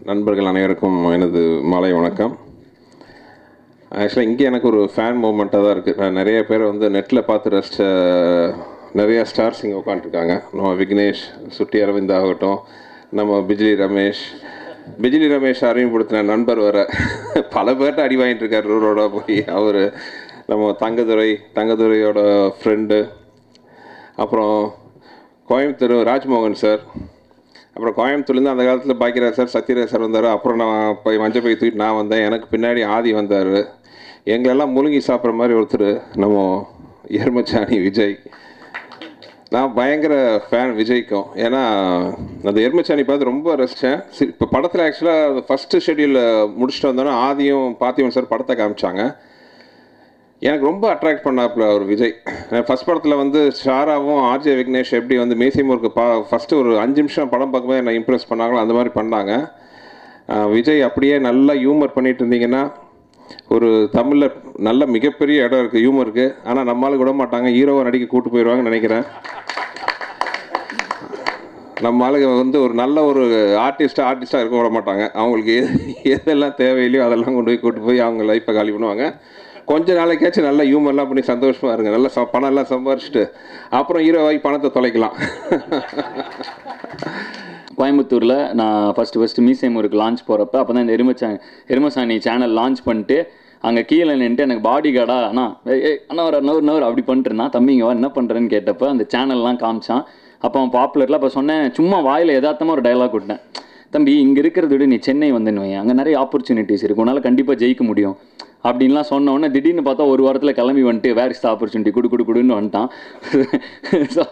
நண்பர்கள் அனைவருக்கும் எனது மாலை வணக்கம். ஆக்சுவலாக இங்கே எனக்கு ஒரு ஃபேன் மூமெண்ட்டாக தான் இருக்குது நான் நிறைய பேர் வந்து நெட்டில் பார்த்து ரசித்த நிறைய ஸ்டார்ஸ் இங்கே உட்காந்துருக்காங்க நம்ம விக்னேஷ் சுட்டி அரவிந்த் ஆகட்டும் நம்ம பிஜிலி ரமேஷ். பிஜிலி ரமேஷ் அறிமுகப்படுத்தின நண்பர் வர பல பேர்கிட்ட அடி வாங்கிட்டு ரூரோட போய். அவர் நம்ம தங்கதுரை தங்கதுரையோட ஃப்ரெண்டு அப்புறம் கோயம்புத்தூர் ராஜ்மோகன் சார் அப்புறம் கோயம்புத்தூர்லேருந்து அந்த காலத்தில் பாக்கியராஜ் சார் சத்யராஜ் சார் வந்தார். அப்புறம் நான் போய் மஞ்சள் பை தூக்கிட்டு நான் வந்தேன். எனக்கு பின்னாடி ஆதி வந்தார். எங்களெல்லாம் முழுங்கி சாப்பிட்ற மாதிரி ஒருத்தர் நம்ம எருமச்சாணி விஜய். நான் பயங்கர ஃபேன் விஜய்க்கும். ஏன்னா அந்த எருமச்சாணி பார்த்து ரொம்ப ரசித்தேன் இப்போ படத்தில் ஆக்சுவலாக ஃபஸ்ட்டு ஷெட்யூலில் முடிச்சுட்டு வந்தோன்னா ஆதியும் பாத்தியும் சார் படத்தை காமிச்சாங்க. எனக்கு ரொம்ப அட்ராக்ட் பண்ணாப்புல அவர் விஜய். ஃபஸ்ட் படத்தில் வந்து ஷாராவும் ஆர்ஜே விக்னேஷ் எப்படி வந்து மேசிமூருக்கு பா ஃபஸ்ட்டு ஒரு அஞ்சு நிமிஷம் படம் பார்க்கும்போது என்னை இம்ப்ரெஸ் பண்ணாங்களோ அந்த மாதிரி பண்ணாங்க. விஜய் அப்படியே நல்லா ஹியூமர் பண்ணிட்டு இருந்தீங்கன்னா ஒரு தமிழில் நல்ல மிகப்பெரிய இடம் இருக்குது ஹியூமருக்கு ஆனால் நம்மளால விட மாட்டாங்க ஹீரோவை நடிக்க கூட்டு போயிடுவாங்கன்னு நினைக்கிறேன். நம்ம ஆளுங்க வந்து ஒரு நல்ல ஒரு ஆர்டிஸ்ட்டாக ஆர்டிஸ்ட்டாக இருக்க விட மாட்டாங்க. அவங்களுக்கு எது எதெல்லாம் தேவையில்லையோ அதெல்லாம் கொண்டு போய் கூட்டு போய் அவங்க லைஃப்பை காலி பண்ணுவாங்க. கொஞ்ச நாளைக்காச்சும் நல்லா ஹியூமர்லாம் பண்ணி சந்தோஷமாக இருங்க. நல்லா ச பணம்லாம் எல்லாம் சம்பாரிச்சிட்டு அப்புறம் ஹீரோவாகி பணத்தை தொலைக்கலாம். கோயம்புத்தூரில் நான் ஃபஸ்ட்டு ஃபஸ்ட்டு மீசேமூருக்கு லான்ச் போகிறப்ப அப்போ தான் இந்த எருமச்சா எருமசாணி சேனல் லான்ச் பண்ணிட்டு அங்கே கீழே நின்றுட்டு எனக்கு பாடி கார்டா அண்ணா ஏ அண்ணா ஒரு நவர் நவர் அப்படி பண்ணிட்டுருந்தான். தம்பிங்க என்ன பண்ணுறேன்னு கேட்டப்போ அந்த சேனல்லாம் காமிச்சான். அப்போ அவன் பாப்புலரில் அப்போ சொன்னேன் சும்மா வாயில் எதார்த்தமாக ஒரு டயலாக் விட்டேன் தம்பி இங்கே இருக்கிறத விட நீ சென்னை வந்துன்னு வை அங்கே நிறைய ஆப்பர்ச்சுனிட்டிஸ் இருக்கு. உன்னால் கண்டிப்பாக ஜெயிக்க முடியும். அப்படின்லாம் சொன்ன உடனே திடீர்னு பார்த்தா ஒரு வாரத்தில் கிளம்பி வந்துட்டு வேர் இஸ் ஆப்பர்ச்சுனிட்டி குடு குடு குடுன்னு வந்துட்டான். ஸோ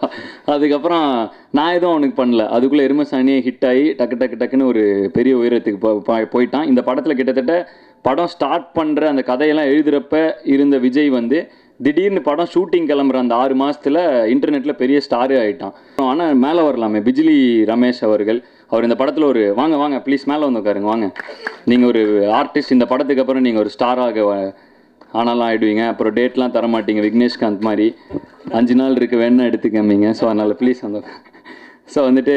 அதுக்கப்புறம் நான் எதுவும் அவனுக்கு பண்ணல. அதுக்குள்ளே எருமசாணியே ஹிட் ஆகி டக்கு டக்கு டக்குன்னு ஒரு பெரிய உயரத்துக்கு போ- போயிட்டான். இந்த படத்தில் கிட்டத்தட்ட படம் ஸ்டார்ட் பண்ணுற அந்த கதையெல்லாம் எழுதுகிறப்ப இருந்த விஜய் வந்து திடீர்னு படம் ஷூட்டிங் கிளம்புற அந்த ஆறு மாதத்தில் இன்டர்நெட்டில் பெரிய ஸ்டாரே ஆகிட்டான் ஆனால் மேலே வரலாமே. பிஜிலி ரமேஷ் அவர்கள் அவர் இந்த படத்தில் ஒரு வாங்க வாங்க ப்ளீஸ் மேலே வந்து உட்காருங்க வாங்க. நீங்கள் ஒரு ஆர்டிஸ்ட் இந்த படத்துக்கு அப்புறம் நீங்கள் ஒரு ஸ்டாராக ஆனாலாம் ஆகிடுவீங்க அப்புறம் டேட்லாம் தர மாட்டீங்க விக்னேஷ்காந்த் மாதிரி. அஞ்சு நாள் இருக்க வேணும்னு எடுத்துக்கம்பீங்க ஸோ அதனால் ப்ளீஸ் அந்த ஸோ வந்துட்டு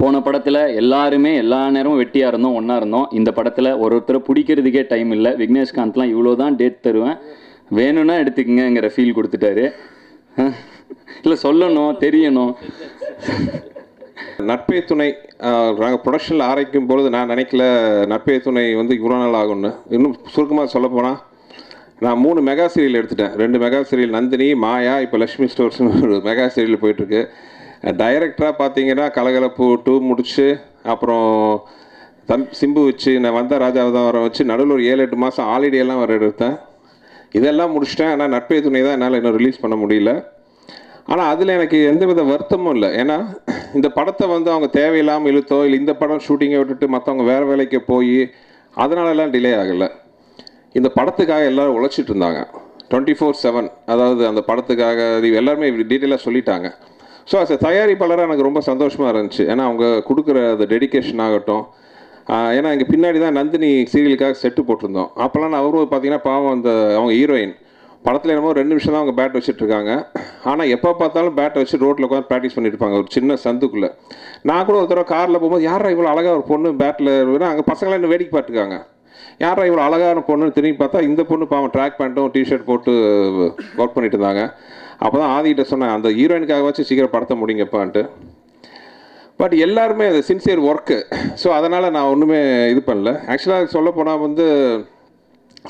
போன படத்தில் எல்லாருமே எல்லா நேரமும் வெட்டியாக இருந்தோம் ஒன்றா இருந்தோம். இந்த படத்தில் ஒரு ஒருத்தரை பிடிக்கிறதுக்கே டைம் இல்லை. விக்னேஷ்காந்த்லாம் இவ்வளோ தான் டேட் தருவேன். வேணும்னா எடுத்துக்கோங்கங்கிற ஃபீல் கொடுத்துட்டாரு. இல்லை சொல்லணும் தெரியணும். நட்பே துணை நாங்கள் ப்ரொடக்ஷனில் ஆரம்பிக்கும் பொழுது நான் நினைக்கல நட்பே துணை வந்து இவ்வளோ நாள் ஆகும்னு. இன்னும் சுருக்கமாக சொல்ல போனால் நான் மூணு மெகா சீரியல் எடுத்துட்டேன். ரெண்டு மெகா சீரியல் நந்தினி மாயா இப்போ லக்ஷ்மி ஸ்டோர்ஸ்னு ஒரு மெகா சீரியல் போயிட்டுருக்கு. டைரக்டராக பார்த்தீங்கன்னா கலகலப்பு டூ முடிச்சு அப்புறம் தம் சிம்பு வச்சு நான் வந்த ராஜாவதாரம் வச்சு நடுவில் ஒரு ஏழு எட்டு மாதம் ஹாலிடேலாம் வர எடுத்தேன். இதெல்லாம் முடிச்சிட்டேன். ஆனால் நட்பே துணை தான் என்னால் இன்னும் ரிலீஸ் பண்ண முடியல. ஆனால் அதில் எனக்கு எந்த வித வருத்தமும் இல்லை. ஏன்னா இந்த படத்தை வந்து அவங்க தேவையில்லாமல் இழுத்தோ இல்லை இந்த படம் ஷூட்டிங்கை விட்டுட்டு மற்றவங்க வேறு வேலைக்கு போய் அதனாலலாம் டிலே ஆகலை. இந்த படத்துக்காக எல்லோரும் உழைச்சிட்டு இருந்தாங்க. டுவெண்ட்டி ஃபோர் செவன் அதாவது அந்த படத்துக்காக அது எல்லாருமே டீட்டெயிலாக சொல்லிட்டாங்க. ஸோ அஸ் தயாரிப்பாளராக எனக்கு ரொம்ப சந்தோஷமாக இருந்துச்சு. ஏன்னா அவங்க கொடுக்குற அந்த டெடிகேஷன் ஆகட்டும் ஏன்னா இங்கே பின்னாடி தான் நந்தினி சீரியலுக்காக செட்டு போட்டிருந்தோம். அப்போல்லாம் நான் அவரும் பார்த்தீங்கன்னா பாவம் அந்த அவங்க ஹீரோயின் படத்தில் என்னமோ ரெண்டு நிமிஷம் தான் அவங்க பேட் வச்சுட்டு இருக்காங்க. ஆனால் எப்போ பார்த்தாலும் பேட் வச்சு ரோட்டில் உட்காந்து ப்ராக்டிஸ் பண்ணிட்டு இருப்பாங்க. ஒரு சின்ன சந்துக்குள்ளே. நான் கூட ஒரு தடவை காரில் போகும்போது யாரா இவ்வளோ அழகாக ஒரு பொண்ணு பேட்டில் அங்கே பசங்களாம் இன்னும் வேடிக்கை பார்த்துருக்காங்க யாரா இவ்வளோ அழகான பொண்ணுன்னு திரும்பி பார்த்தா இந்த பொண்ணு பாவம் ட்ராக் பேண்ட்டும் டிஷர்ட் போட்டு ஒர்க் பண்ணிட்டு இருந்தாங்க. அப்போ தான் ஆதிகிட்ட சொன்னேன் அந்த ஹீரோயினுக்காக வச்சு சீக்கிரம் படத்தை முடிங்கப்பான்ட்டு. பட் எல்லாருமே அது சின்சியர் ஒர்க்கு ஸோ அதனால் நான் ஒன்றுமே இது பண்ணல. ஆக்சுவலாக சொல்ல போனால் வந்து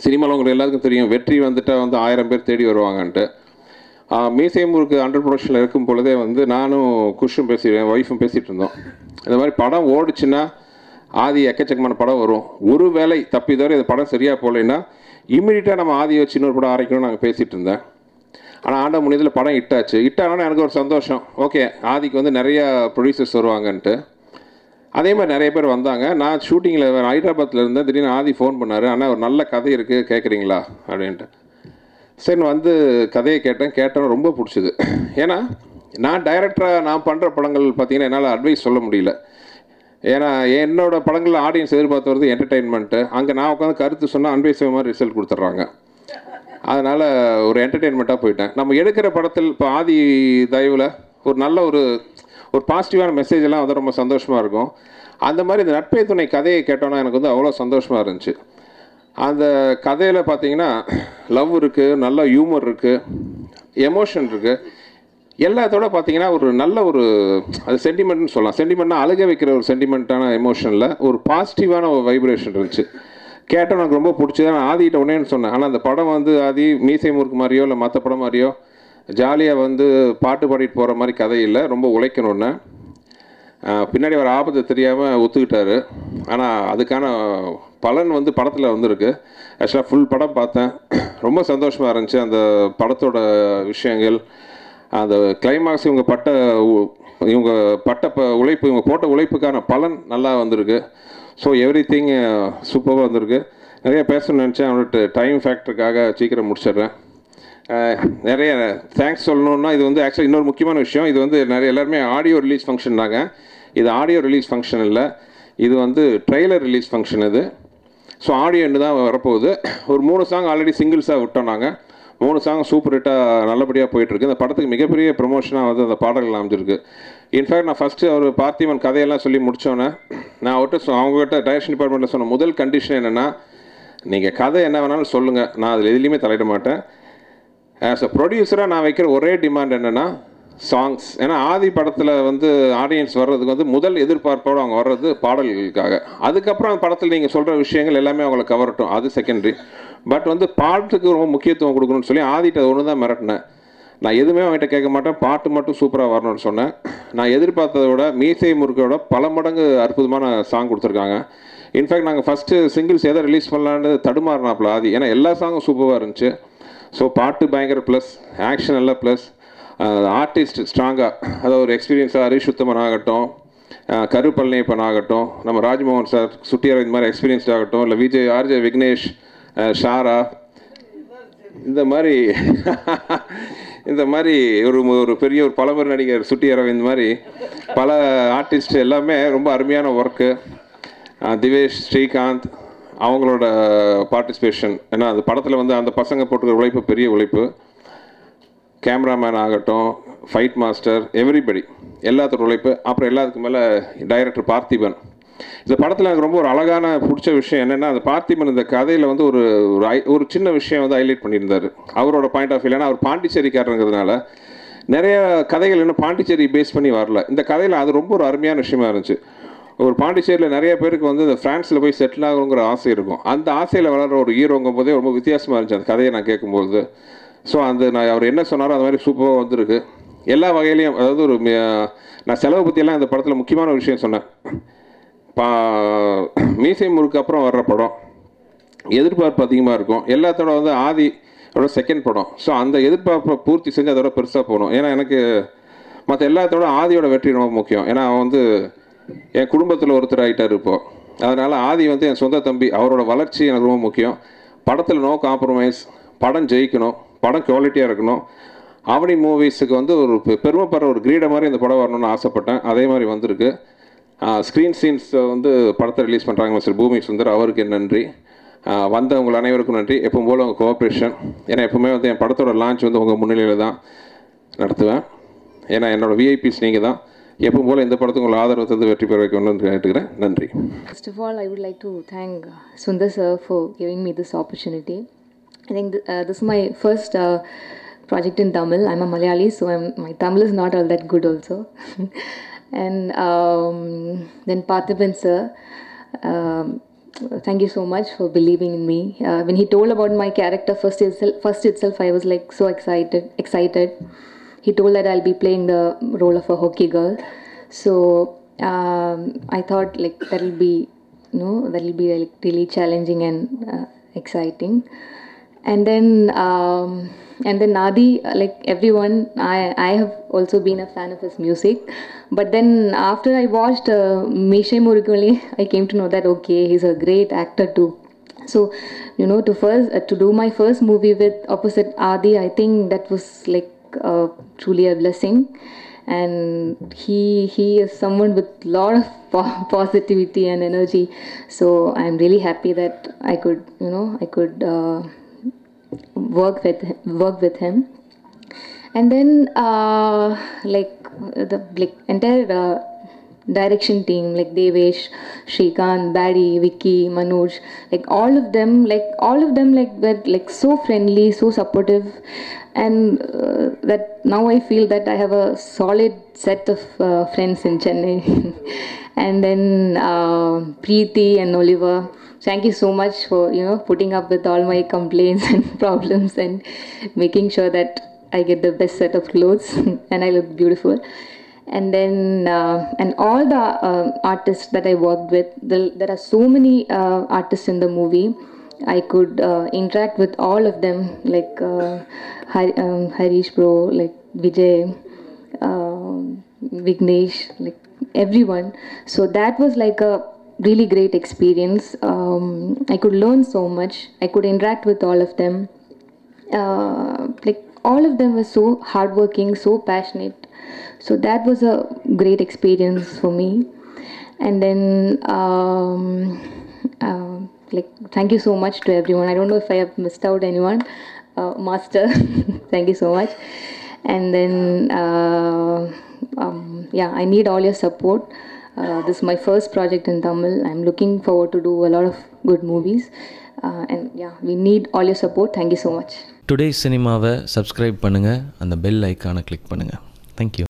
சினிமாவில் உங்களுக்கு எல்லாருக்கும் தெரியும். வெற்றி வந்துட்டால் வந்து ஆயிரம் பேர் தேடி வருவாங்கன்ட்டு. மீசேமூருக்கு அண்டர் ப்ரொடக்ஷனில் இருக்கும் பொழுதே வந்து நானும் குஷும் பேசி என் ஒய்ஃபும் பேசிகிட்டு இருந்தோம். இந்த மாதிரி படம் ஓடுச்சுன்னா ஆதி எக்கச்சக்கமான படம் வரும். ஒரு வேலை தப்பி தவிர இந்த படம் சரியாக போகலைன்னா இம்மிடியட்டாக நம்ம ஆதி வச்சு இன்னொரு படம் ஆரம்பிக்கணும்னு நாங்கள் பேசிகிட்டு இருந்தேன். ஆனால் ஆண்ட முடியதில் படம் இட்டாச்சு. இட்டானோன்னு எனக்கு ஒரு சந்தோஷம். ஓகே ஆதிக்கு வந்து நிறையா ப்ரொடியூசர்ஸ் வருவாங்கன்ட்டு. அதே மாதிரி நிறைய பேர் வந்தாங்க. நான் ஷூட்டிங்கில் ஹைதராபாத்தில் இருந்தேன். திடீர்னு ஆதி ஃபோன் பண்ணார். ஆனால் ஒரு நல்ல கதை இருக்குது கேட்குறீங்களா அப்படின்ட்டு. சரி நான் வந்து கதையை கேட்டேன். கேட்டேன் ரொம்ப பிடிச்சிது. ஏன்னா நான் டைரக்டராக நான் பண்ணுற படங்கள் பார்த்தீங்கன்னா என்னால் அட்வைஸ் சொல்ல முடியல. ஏன்னா என்னோட படங்களில் ஆடியன்ஸ் எதிர்பார்த்து வருது என்டர்டெயின்மெண்ட்டு அங்கே நான் உட்காந்து கருத்து சொன்னால் அன்பை மாதிரி ரிசல்ட் கொடுத்துட்றாங்க. அதனால் ஒரு என்டர்டெயின்மெண்ட்டாக போயிட்டேன். நம்ம எடுக்கிற படத்தில் இப்போ ஆதி தயவில் ஒரு நல்ல ஒரு ஒரு பாசிட்டிவான மெசேஜ் எல்லாம் வந்து ரொம்ப சந்தோஷமாக இருக்கும். அந்த மாதிரி இந்த நட்பே துணை கதையை கேட்டோன்னா எனக்கு வந்து அவ்வளோ சந்தோஷமாக இருந்துச்சு. அந்த கதையில் பார்த்தீங்கன்னா லவ் இருக்குது நல்ல ஹியூமர் இருக்குது எமோஷன் இருக்குது எல்லாத்தோட பார்த்தீங்கன்னா ஒரு நல்ல ஒரு அது சென்டிமெண்ட்னு சொல்லலாம். சென்டிமெண்ட்னா அழுக வைக்கிற ஒரு சென்டிமெண்ட்டான எமோஷனில் ஒரு பாசிட்டிவான ஒரு வைப்ரேஷன் இருந்துச்சு. கேட்டோம் எனக்கு ரொம்ப பிடிச்சது. நான் ஆதிகிட்ட உடனேன்னு சொன்னேன். ஆனால் அந்த படம் வந்து ஆதி மீசை முறுக்கு மாதிரியோ இல்லை மற்ற படம் மாதிரியோ ஜாலியாக வந்து பாட்டு பாடிட்டு போகிற மாதிரி கதை இல்லை. ரொம்ப உழைக்கணும்னு பின்னாடி வர ஆபத்து தெரியாமல் ஒத்துக்கிட்டாரு. ஆனால் அதுக்கான பலன் வந்து படத்தில் வந்திருக்கு. ஆக்சுவலாக ஃபுல் படம் பார்த்தேன். ரொம்ப சந்தோஷமாக இருந்துச்சு. அந்த படத்தோட விஷயங்கள் அந்த கிளைமாக்ஸ் இவங்க பட்ட இவங்க பட்ட ப உழைப்பு இவங்க போட்ட உழைப்புக்கான பலன் நல்லா வந்திருக்கு. ஸோ எவ்ரி திங் சூப்பராக வந்திருக்கு. நிறைய பேசணும்னு நினச்சேன். அவன்கிட்ட டைம் ஃபேக்டருக்காக சீக்கிரம் முடிச்சிடுறேன். நிறைய தேங்க்ஸ் சொல்லணுன்னா இது வந்து ஆக்சுவலி இன்னொரு முக்கியமான விஷயம். இது வந்து நிறைய எல்லாருமே ஆடியோ ரிலீஸ் ஃபங்க்ஷன்னாங்க இது ஆடியோ ரிலீஸ் ஃபங்க்ஷன் இல்லை. இது வந்து ட்ரெய்லர் ரிலீஸ் ஃபங்க்ஷன் இது. ஸோ ஆடியோன்னு தான் வரப்போகுது. ஒரு மூணு சாங் ஆல்ரெடி சிங்கிள்ஸாக விட்டோம் நாங்கள் மூணு சாங் சூப்பர் ஹிட்டாக நல்லபடியாக போயிட்டுருக்கு. இந்த படத்துக்கு மிகப்பெரிய ப்ரொமோஷனாக வந்து அந்த பாடல்கள் அமைஞ்சிருக்கு. இன்ஃபேக்ட் நான் ஃபஸ்ட்டு அவர் பார்த்திபன் கதையெல்லாம் சொல்லி முடித்தோன்னே நான் அவர்கிட்ட அவங்ககிட்ட டைரக்ஷன் டிபார்ட்மெண்ட்டில் சொன்ன முதல் கண்டிஷன் என்னென்னா நீங்கள் கதை என்ன வேணாலும் சொல்லுங்கள் நான் அதில் எதுலேயுமே தலையிட மாட்டேன். ஆஸ் அ ப்ரொடியூசராக நான் வைக்கிற ஒரே டிமாண்ட் என்னென்னா சாங்ஸ் ஏன்னா ஆதி படத்தில் வந்து ஆடியன்ஸ் வர்றதுக்கு வந்து முதல் எதிர்பார்ப்போடு அவங்க வர்றது பாடல்களுக்காக. அதுக்கப்புறம் அந்த படத்தில் நீங்கள் சொல்கிற விஷயங்கள் எல்லாமே அவங்களை கவரட்டும் அது செகண்டரி பட் வந்து பாட்டுக்கு ரொம்ப முக்கியத்துவம் கொடுக்கணும்னு சொல்லி ஆதிட்ட ஒன்று தான் மிரட்டினேன். நான் எதுவுமே அவன்கிட்ட கேட்க மாட்டேன். பாட்டு மட்டும் சூப்பராக வரணும்னு சொன்னேன். நான் எதிர்பார்த்ததை விட மீசை முறுக்கோட பல மடங்கு அற்புதமான சாங் கொடுத்துருக்காங்க. இன்ஃபேக்ட் நாங்கள் ஃபஸ்ட்டு சிங்கிள்ஸ் எதை ரிலீஸ் பண்ணலான்னு தடுமாறினாப்புல ஆதி. ஏன்னா எல்லா சாங்கும் சூப்பராக இருந்துச்சு. ஸோ பாட்டு பயங்கர ப்ளஸ் ஆக்ஷன் எல்லாம் ப்ளஸ் ஆர்டிஸ்ட் ஸ்ட்ராங்காக அதாவது ஒரு எக்ஸ்பீரியன்ஸாக அரிசுத்தமன் ஆகட்டும் கருப்பழனியப்பன் ஆகட்டும் நம்ம ராஜ்மோகன் சார் சுட்டியார் இந்த மாதிரி எக்ஸ்பீரியன்ஸ்ட் ஆகட்டும் இல்லை விஜய் ஆர்ஜே விக்னேஷ் ஷாரா இந்த மாதிரி இந்த மாதிரி ஒரு ஒரு பெரிய ஒரு பலமர் நடிகர் சுட்டி அரவிந்த் மாதிரி பல ஆர்டிஸ்ட் எல்லாமே ரொம்ப அருமையான ஒர்க்கு திவேஷ் ஸ்ரீகாந்த் அவங்களோட பார்ட்டிசிபேஷன் ஏன்னா அந்த படத்தில் வந்து அந்த பசங்க போட்டுக்கிற உழைப்பு பெரிய உழைப்பு. கேமராமேன் ஆகட்டும் ஃபைட் மாஸ்டர் எவ்ரிபடி எல்லாத்தோட உழைப்பு. அப்புறம் எல்லாத்துக்கும் மேலே டைரக்டர் பார்த்திபன். இந்த படத்தில் எனக்கு ரொம்ப ஒரு அழகான பிடிச்ச விஷயம் என்னென்னா அந்த பார்த்திபன் இந்த கதையில் வந்து ஒரு ஒரு ஐ- ஒரு சின்ன விஷயம் வந்து ஹைலைட் பண்ணியிருந்தார். அவரோட பாயிண்ட் ஆஃப் வியூ ஏன்னா அவர் பாண்டிச்சேரிக்காரங்கிறதுனால நிறைய கதைகள் இன்னும் பாண்டிச்சேரி பேஸ் பண்ணி வரல. இந்த கதையில் அது ரொம்ப ஒரு அருமையான விஷயமா இருந்துச்சு. ஒரு பாண்டிச்சேரியில் நிறைய பேருக்கு வந்து இந்த ஃப்ரான்ஸில் போய் செட்டில் ஆகணுங்கிற ஆசை இருக்கும். அந்த ஆசையில் வளர்கிற ஒரு ஹீரோங்கும் போதே ரொம்ப வித்தியாசமாக இருந்துச்சு. அந்த கதையை நான் கேட்கும்போது. ஸோ அந்த நான் அவர் என்ன சொன்னாரோ அந்த மாதிரி சூப்பராக வந்திருக்கு. எல்லா வகையிலையும் அதாவது ஒரு நான் செலவை பற்றியெல்லாம் இந்த படத்தில் முக்கியமான ஒரு விஷயம் சொன்னேன். பா மீசை முறுக்கு அப்புறம் வர்ற படம். எதிர்பார்ப்பு அதிகமாக இருக்கும். எல்லாத்தோட வந்து ஆதி அதோட செகண்ட் படம். ஸோ அந்த எதிர்பார்ப்பை பூர்த்தி செஞ்சு அதோட பெருசாக போகணும். ஏன்னா எனக்கு மற்ற எல்லாத்தோட ஆதியோட வெற்றி ரொம்ப முக்கியம். ஏன்னா அவன் வந்து என் குடும்பத்தில் ஒருத்தர் ஆகிட்டார் இப்போ. அதனால் ஆதி வந்து என் சொந்த தம்பி அவரோட வளர்ச்சி எனக்கு ரொம்ப முக்கியம். படத்தில் நோ காம்ப்ரமைஸ் படம் ஜெயிக்கணும் படம் குவாலிட்டியாக இருக்கணும். அவனி மூவிஸுக்கு வந்து ஒரு பெ- பெருமைப்படுற ஒரு கிரீட மாதிரி இந்த படம் வரணும்னு ஆசைப்பட்டேன். அதே மாதிரி வந்திருக்கு. ஸ்க்ரீன் சீன்ஸ் வந்து படத்தை ரிலீஸ் பண்ணுறாங்க மிஸ்டர் பூமி சுந்தர். அவருக்கு நன்றி. ஆஹ் அனைவருக்கும் நன்றி. எப்பவும் போல் உங்கள் கோஆப்ரேஷன் ஏன்னா எப்பவுமே வந்து என் படத்தோட லான்ச் வந்து உங்கள் முன்னிலையில் தான் நடத்துவேன். ஏன்னா என்னோட விஐபிஸ் நீங்கள் தான் எப்பவும் போல் இந்த படத்துக்கு உங்கள் ஆதரவு தந்து வெற்றி பெற வைக்கணும்னு கேட்டுக்கிறேன் நன்றி First of all, I would like to thank uh, Sundar sir for giving me this opportunity. I think th- uh, this my first project in Tamil. I'm a Malayali, so I'm, my Tamil is not all that good also. and um, then Parthiban sir, um, thank you so much for believing in me. Uh, when he told about my character first itself, first itself, I was like so excited, excited. He told that I'll be playing the role of a hockey girl. So um, I thought like that'll be, you know, that'll be like really challenging and uh, exciting. And then, um, and then Nadi, like everyone, I I have also been a fan of his music. But then after I watched uh, Mishe I came to know that okay, he's a great actor too. So, you know, to first uh, to do my first movie with opposite Adi, I think that was like uh, truly a blessing. And he he is someone with a lot of po- positivity and energy. So I'm really happy that I could you know I could uh, work with work with him. And then uh, like the like entire uh, direction team like Devesh, Shrikant, Barry, Vicky, Manoj, like all of them, like all of them, like were like so friendly, so supportive, and uh, that now I feel that I have a solid set of uh, friends in Chennai, and then uh, Preeti and Oliver. Thank you so much for you know putting up with all my complaints and problems and making sure that I get the best set of clothes and I look beautiful and then uh, and all the uh, artists that I worked with. The, there are so many uh, artists in the movie. I could uh, interact with all of them, like uh, Har- um, Harish Bro, like Vijay, uh, Vignesh, like everyone. So that was like a really great experience. Um, I could learn so much. I could interact with all of them uh, like all of them were so hardworking, so passionate. So that was a great experience for me. And then, um, uh, like, thank you so much to everyone. I don't know if I have missed out anyone. Uh, Master, thank you so much. And then, uh, um, yeah, I need all your support. Uh, this is my first project in Tamil. I'm looking forward to do a lot of good movies. Uh, and yeah, we need all your support. Thank you so much. Today சினிமாவை subscribe பண்ணுங்கள் அந்த bell ஐக்கானை click பண்ணுங்கள் thank you